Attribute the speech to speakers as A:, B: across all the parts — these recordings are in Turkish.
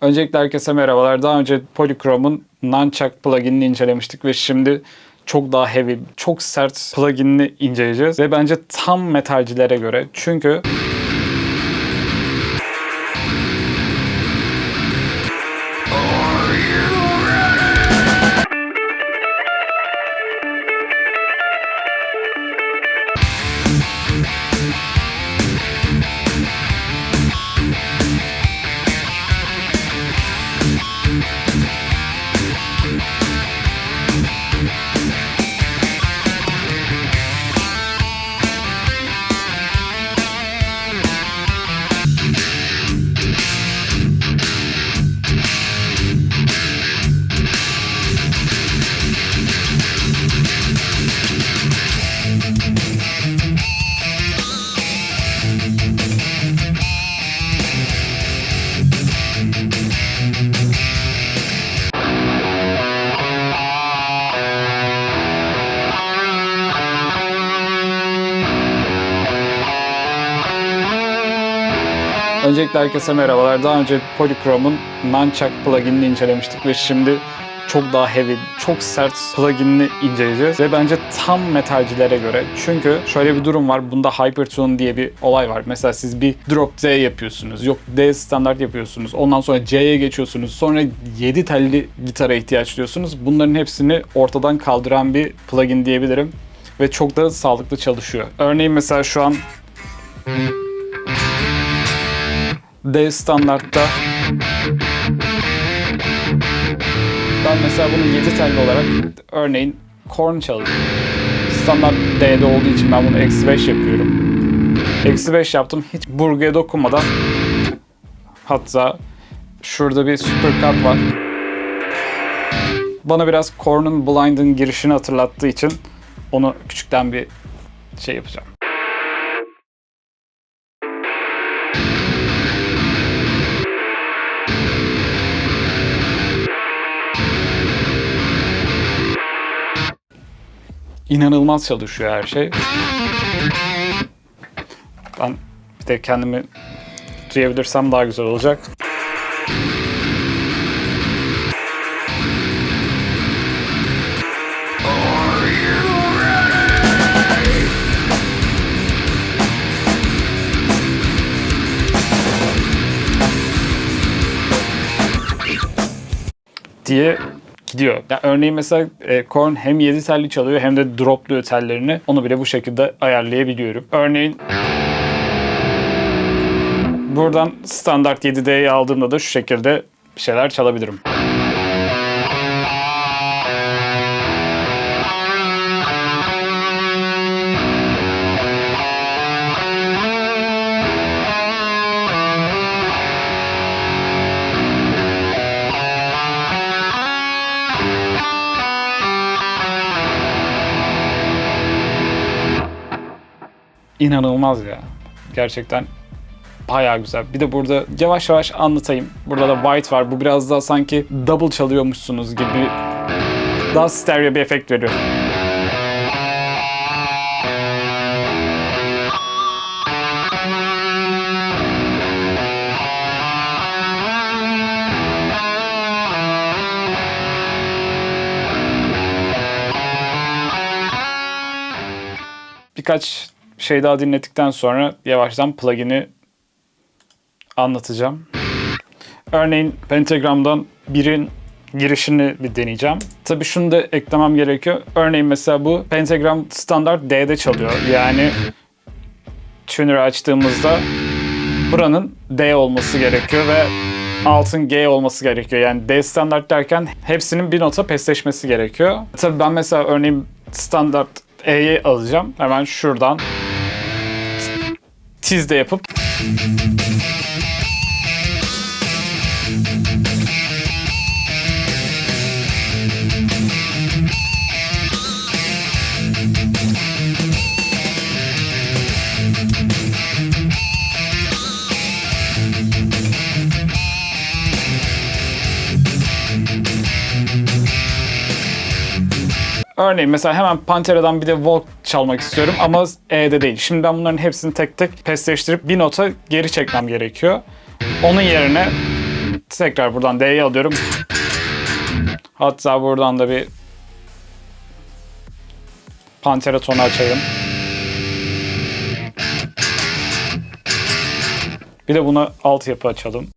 A: Öncelikle herkese merhabalar. Daha önce Polychrome'un Nunchuck pluginini incelemiştik ve şimdi çok daha heavy, çok sert pluginini inceleyeceğiz. Ve bence tam metalcilere göre. Çünkü Öncelikle herkese merhabalar. Daha önce Polychrome'un Nunchuck pluginini incelemiştik ve şimdi çok daha heavy, çok sert pluginini inceleyeceğiz. Ve bence tam metalcilere göre. Çünkü şöyle bir durum var. Bunda Hypertune diye bir olay var. Mesela siz bir drop D yapıyorsunuz. Yok D standart yapıyorsunuz. Ondan sonra C'ye geçiyorsunuz. Sonra 7 telli gitara ihtiyaç duyuyorsunuz. Bunların hepsini ortadan kaldıran bir plugin diyebilirim. Ve çok da sağlıklı çalışıyor. Örneğin mesela şu an D standartta ben mesela bunu 7 telli olarak örneğin korn çalıyorum. Standart D'de olduğu için ben bunu eksi 5 yapıyorum. Eksi 5 yaptım hiç burguya dokunmadan hatta şurada bir super cut var. Bana biraz Korn'un Blind'ın girişini hatırlattığı için onu küçükten bir şey yapacağım. İnanılmaz çalışıyor her şey. Ben bir de kendimi duyabilirsem daha güzel olacak. diye gidiyor. Yani örneğin mesela e, Korn hem 7 telli çalıyor hem de dropluyor tellerini. Onu bile bu şekilde ayarlayabiliyorum. Örneğin buradan standart 7D'yi aldığımda da şu şekilde şeyler çalabilirim. İnanılmaz ya. Gerçekten bayağı güzel. Bir de burada yavaş yavaş anlatayım. Burada da white var. Bu biraz daha sanki double çalıyormuşsunuz gibi daha stereo bir efekt veriyor. Birkaç şey daha dinlettikten sonra yavaştan plugin'i anlatacağım. Örneğin Pentagram'dan birin girişini bir deneyeceğim. Tabii şunu da eklemem gerekiyor. Örneğin mesela bu Pentagram standart D'de çalıyor. Yani tuner'ı açtığımızda buranın D olması gerekiyor ve altın G olması gerekiyor. Yani D standart derken hepsinin bir nota pesleşmesi gerekiyor. Tabii ben mesela örneğin standart E'yi alacağım. Hemen şuradan tizde yapıp Örneğin mesela hemen Pantera'dan bir de Volk çalmak istiyorum ama E'de değil. Şimdi ben bunların hepsini tek tek pesleştirip bir nota geri çekmem gerekiyor. Onun yerine Tekrar buradan D'yi alıyorum. Hatta buradan da bir Pantera tonu açayım. Bir de buna altyapı açalım.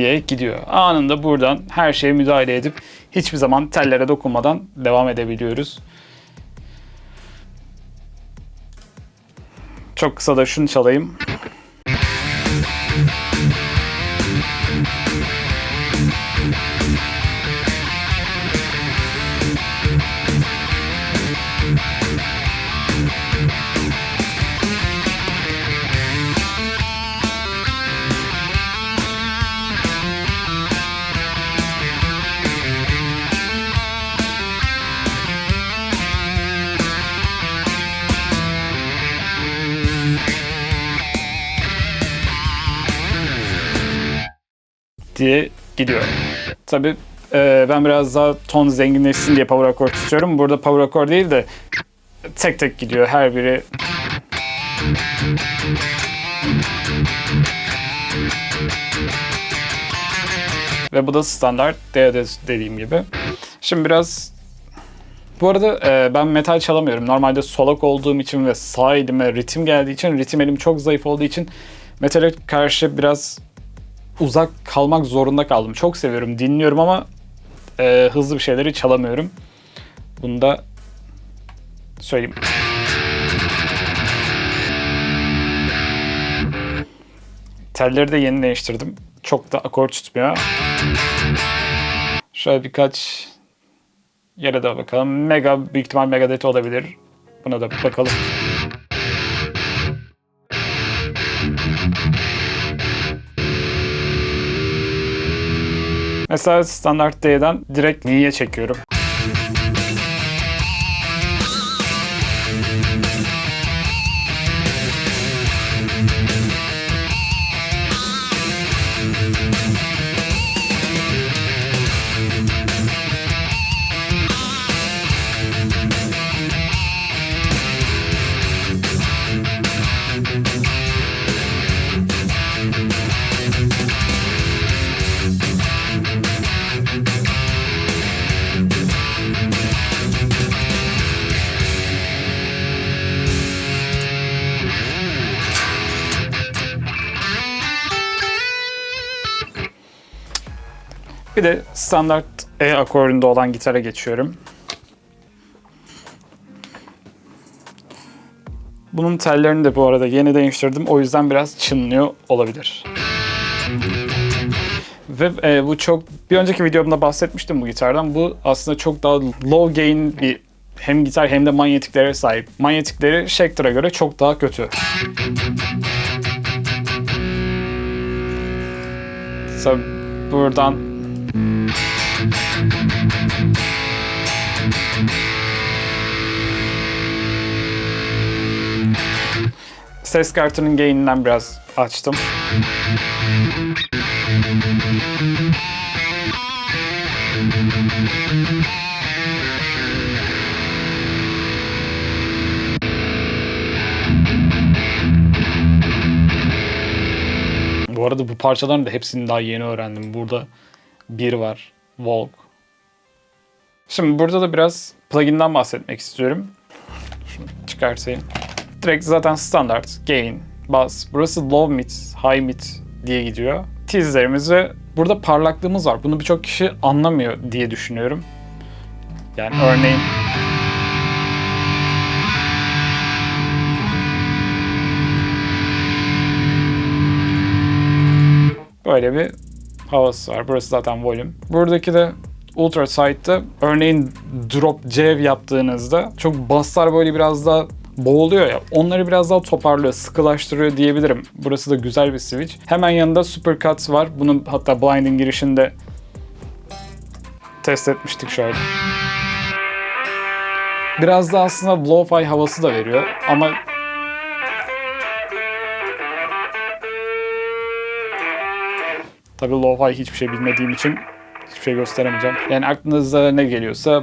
A: Diye gidiyor. Anında buradan her şeye müdahale edip hiçbir zaman tellere dokunmadan devam edebiliyoruz. Çok kısa da şunu çalayım. Tabii e, ben biraz daha ton zenginleşsin diye power accord istiyorum. Burada power accord değil de tek tek gidiyor her biri. Ve bu da standart dediğim gibi. Şimdi biraz bu arada e, ben metal çalamıyorum. Normalde solak olduğum için ve sağ elime ritim geldiği için, ritim elim çok zayıf olduğu için metale karşı biraz uzak kalmak zorunda kaldım. Çok seviyorum, dinliyorum ama e, hızlı bir şeyleri çalamıyorum. Bunu da söyleyeyim. Telleri de yeni değiştirdim. Çok da akor tutmuyor. Şöyle birkaç yere de bakalım. Mega, büyük ihtimal Megadeth olabilir. Buna da bakalım. Mesela standart D'den direkt Mi'ye çekiyorum. Bir de standart E akorunda olan gitara geçiyorum. Bunun tellerini de bu arada yeni değiştirdim. O yüzden biraz çınlıyor olabilir. Ve e, bu çok bir önceki videomda bahsetmiştim bu gitardan. Bu aslında çok daha low gain bir hem gitar hem de manyetiklere sahip. Manyetikleri Schecter'a göre çok daha kötü. Mesela buradan Ses kartının gain'inden biraz açtım. Bu arada bu parçaların da hepsini daha yeni öğrendim. Burada bir var. Volk. Şimdi burada da biraz plugin'den bahsetmek istiyorum. Şunu çıkartayım. Direkt zaten standart, gain, bass. Burası low mid, high mid diye gidiyor. Tizlerimiz ve burada parlaklığımız var. Bunu birçok kişi anlamıyor diye düşünüyorum. Yani örneğin böyle bir havası var. Burası zaten volüm. Buradaki de Ultra Side'da örneğin drop cev yaptığınızda çok basslar böyle biraz daha boğuluyor ya. Onları biraz daha toparlıyor, sıkılaştırıyor diyebilirim. Burası da güzel bir switch. Hemen yanında Supercut var. Bunun hatta Blind'in girişinde test etmiştik şöyle. Biraz da aslında lo-fi havası da veriyor ama Tabii lo-fi hiçbir şey bilmediğim için hiçbir şey gösteremeyeceğim. Yani aklınıza ne geliyorsa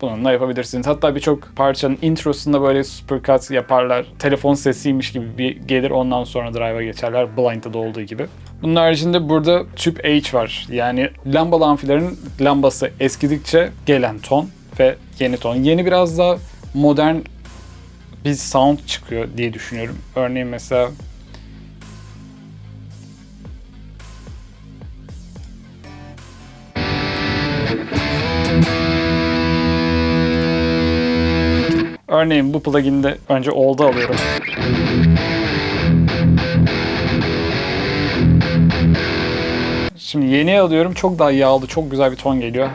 A: bununla yapabilirsiniz. Hatta birçok parçanın introsunda böyle supercut yaparlar. Telefon sesiymiş gibi bir gelir ondan sonra drive'a geçerler. Blind'da da olduğu gibi. Bunun haricinde burada tüp H var. Yani lambalı amfilerin lambası eskidikçe gelen ton ve yeni ton. Yeni biraz daha modern bir sound çıkıyor diye düşünüyorum. Örneğin mesela Örneğin bu plugin'de önce old'u alıyorum. Şimdi yeni alıyorum. Çok daha yağlı, çok güzel bir ton geliyor.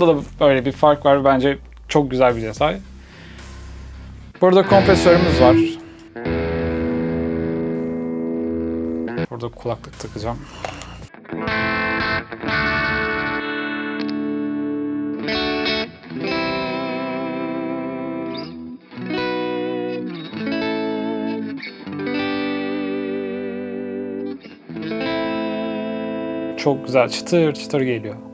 A: Bunda da böyle bir fark var. Bence çok güzel bir detay. Burada kompresörümüz var. Burada kulaklık takacağım. Çok güzel çıtır çıtır geliyor.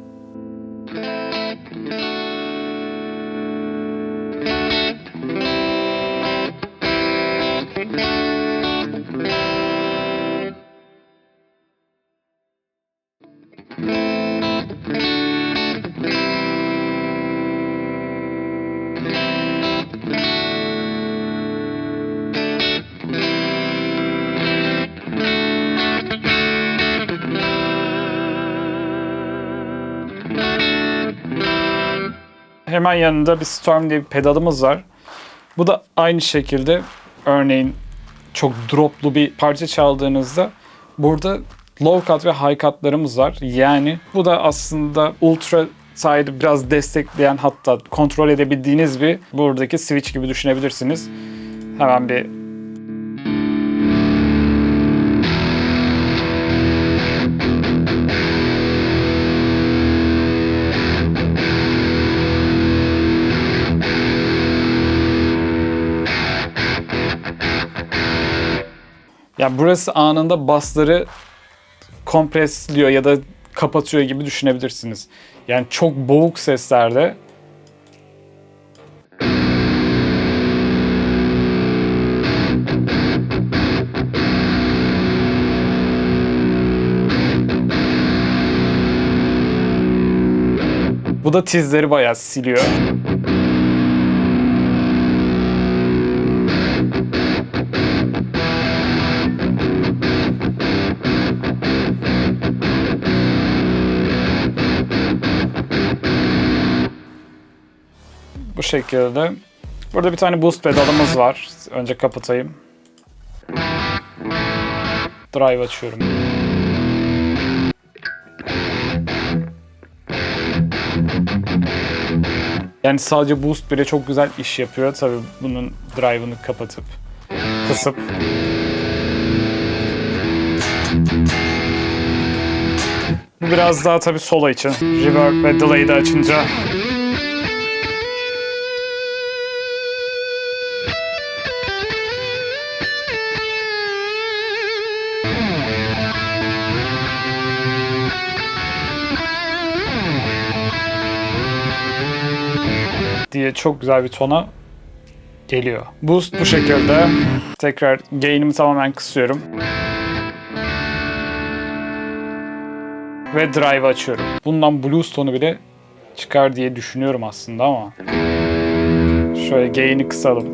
A: Hemen yanında bir Storm diye bir pedalımız var. Bu da aynı şekilde örneğin çok droplu bir parça çaldığınızda burada low cut ve high cut'larımız var. Yani bu da aslında ultra side'ı biraz destekleyen hatta kontrol edebildiğiniz bir buradaki switch gibi düşünebilirsiniz. Hemen bir Ya burası anında basları kompresliyor ya da kapatıyor gibi düşünebilirsiniz. Yani çok boğuk seslerde Bu da tizleri bayağı siliyor. Bu şekilde. Burada bir tane boost pedalımız var. Önce kapatayım. Drive açıyorum. Yani sadece boost bile çok güzel iş yapıyor. Tabii bunun drive'ını kapatıp kısıp Bu biraz daha tabii solo için. Reverb ve delay'ı da açınca diye çok güzel bir tona geliyor. Boost bu şekilde. Tekrar gain'imi tamamen kısıyorum. Ve drive açıyorum. Bundan blues tonu bile çıkar diye düşünüyorum aslında ama. Şöyle gain'i kısalım.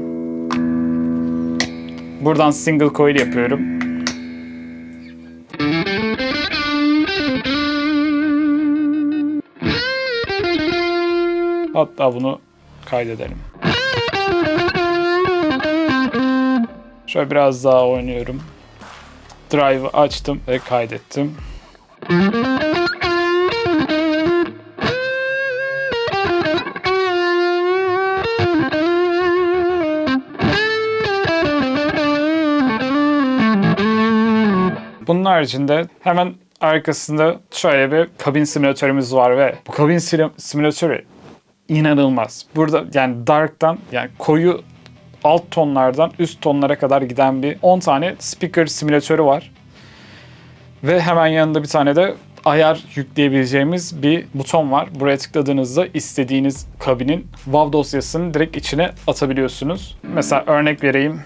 A: Buradan single coil yapıyorum. Hatta bunu kaydedelim. Şöyle biraz daha oynuyorum. Drive'ı açtım ve kaydettim. Bunun haricinde hemen arkasında şöyle bir kabin simülatörümüz var ve bu kabin sim- simülatörü inanılmaz. Burada yani dark'tan yani koyu alt tonlardan üst tonlara kadar giden bir 10 tane speaker simülatörü var. Ve hemen yanında bir tane de ayar yükleyebileceğimiz bir buton var. Buraya tıkladığınızda istediğiniz kabinin WAV dosyasını direkt içine atabiliyorsunuz. Mesela örnek vereyim.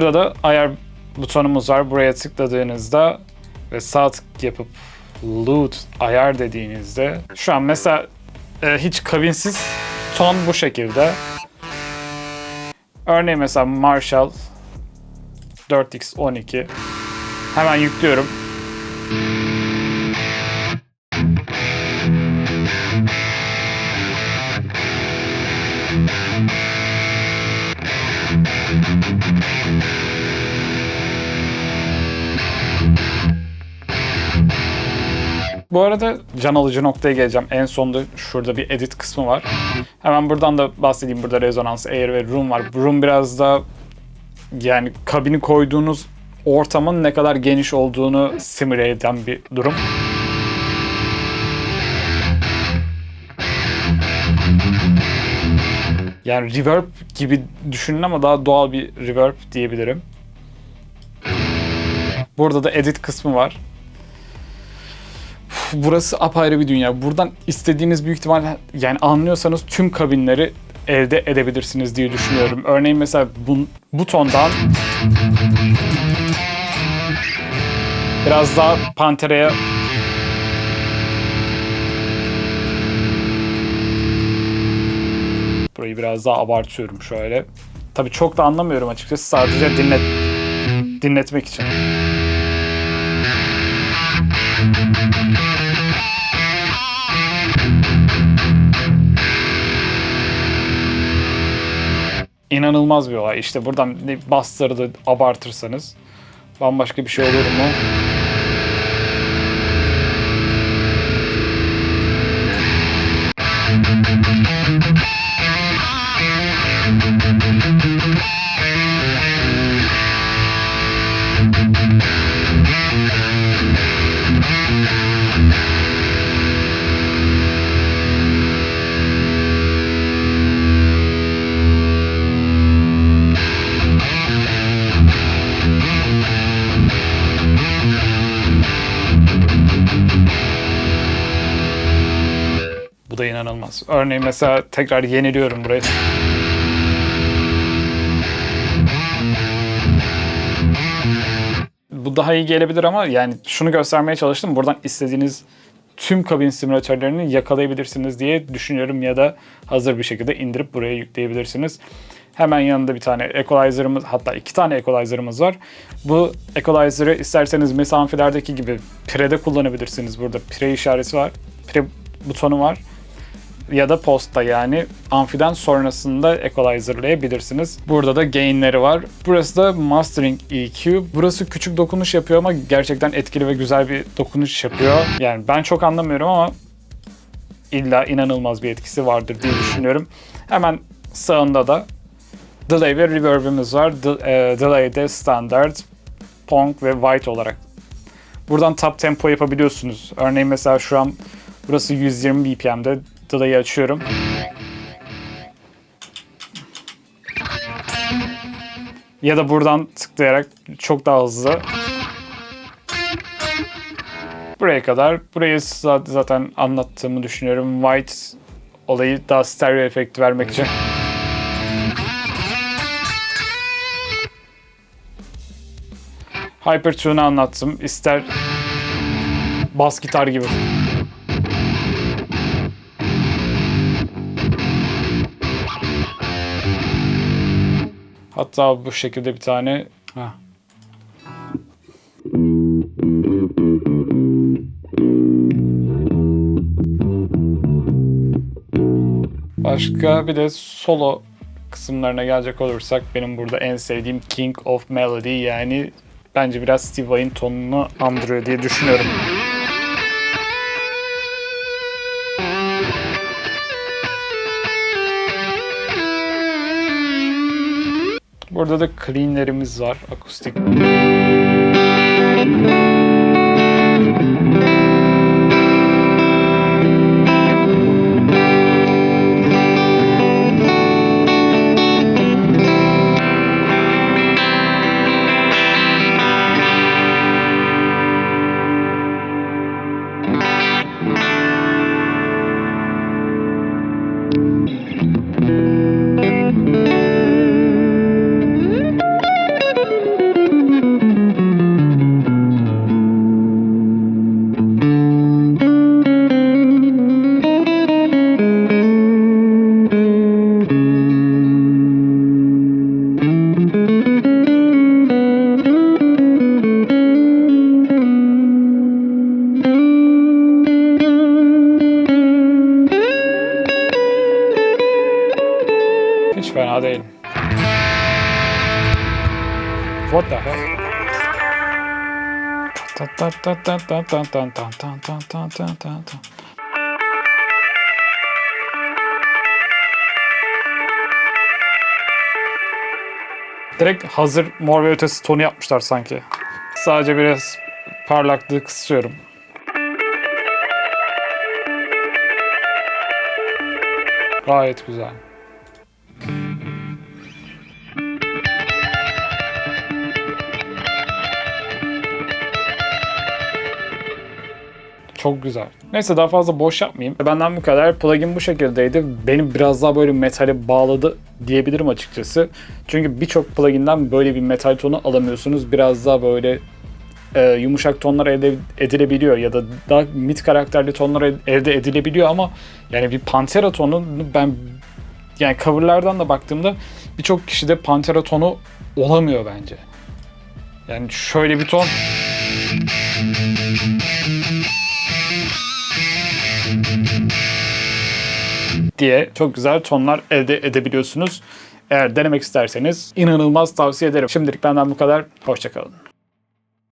A: Burada da ayar butonumuz var. Buraya tıkladığınızda ve sağ tık yapıp loot ayar dediğinizde şu an mesela e, hiç kabinsiz ton bu şekilde. Örneğin mesela Marshall 4x12 hemen yüklüyorum. Bu arada can alıcı noktaya geleceğim. En sonda şurada bir edit kısmı var. Hemen buradan da bahsedeyim. Burada rezonans, air ve room var. Room biraz da yani kabini koyduğunuz ortamın ne kadar geniş olduğunu simüle eden bir durum. Yani reverb gibi düşünün ama daha doğal bir reverb diyebilirim. Burada da edit kısmı var. Burası apayrı bir dünya. Buradan istediğiniz büyük ihtimal yani anlıyorsanız tüm kabinleri elde edebilirsiniz diye düşünüyorum. Örneğin mesela bu, bu tondan biraz daha Pantera'ya Burayı biraz daha abartıyorum şöyle. Tabii çok da anlamıyorum açıkçası. Sadece dinlet dinletmek için. İnanılmaz bir olay. İşte buradan da abartırsanız bambaşka bir şey olur mu? Örneğin mesela tekrar yeniliyorum burayı. Bu daha iyi gelebilir ama yani şunu göstermeye çalıştım. Buradan istediğiniz tüm kabin simülatörlerini yakalayabilirsiniz diye düşünüyorum ya da hazır bir şekilde indirip buraya yükleyebilirsiniz. Hemen yanında bir tane equalizer'ımız hatta iki tane equalizer'ımız var. Bu equalizer'ı isterseniz mesela amfilerdeki gibi pre'de kullanabilirsiniz. Burada pre işareti var. Pre butonu var ya da posta yani amfiden sonrasında equalizerlayabilirsiniz. Burada da gainleri var. Burası da mastering EQ. Burası küçük dokunuş yapıyor ama gerçekten etkili ve güzel bir dokunuş yapıyor. Yani ben çok anlamıyorum ama illa inanılmaz bir etkisi vardır diye düşünüyorum. Hemen sağında da delay ve reverb'imiz var. De- e, delay'de standart, pong ve white olarak. Buradan top tempo yapabiliyorsunuz. Örneğin mesela şu an burası 120 BPM'de delay'i açıyorum. Ya da buradan tıklayarak çok daha hızlı Buraya kadar. Burayı za- zaten anlattığımı düşünüyorum. White olayı daha stereo efekti vermek için. Hypertune'u anlattım. İster bas gitar gibi. Hatta bu şekilde bir tane ha. Başka bir de solo kısımlarına gelecek olursak benim burada en sevdiğim King of Melody yani bence biraz Steve Vai'nin tonunu andırıyor diye düşünüyorum. Burada da cleanlerimiz var akustik. Fena değil. What the hell? Direkt hazır mor ve ötesi tonu yapmışlar sanki. Sadece biraz parlaklığı kısıyorum. Gayet güzel. Çok güzel. Neyse daha fazla boş yapmayayım. Benden bu kadar. Plugin bu şekildeydi. Beni biraz daha böyle metale bağladı diyebilirim açıkçası. Çünkü birçok pluginden böyle bir metal tonu alamıyorsunuz. Biraz daha böyle e, yumuşak tonlar elde edilebiliyor ya da daha mid karakterli tonlar el- elde edilebiliyor ama yani bir Pantera tonu ben yani coverlardan da baktığımda birçok kişide Pantera tonu olamıyor bence. Yani şöyle bir ton diye çok güzel tonlar elde edebiliyorsunuz. Eğer denemek isterseniz inanılmaz tavsiye ederim. Şimdilik benden bu kadar. Hoşçakalın.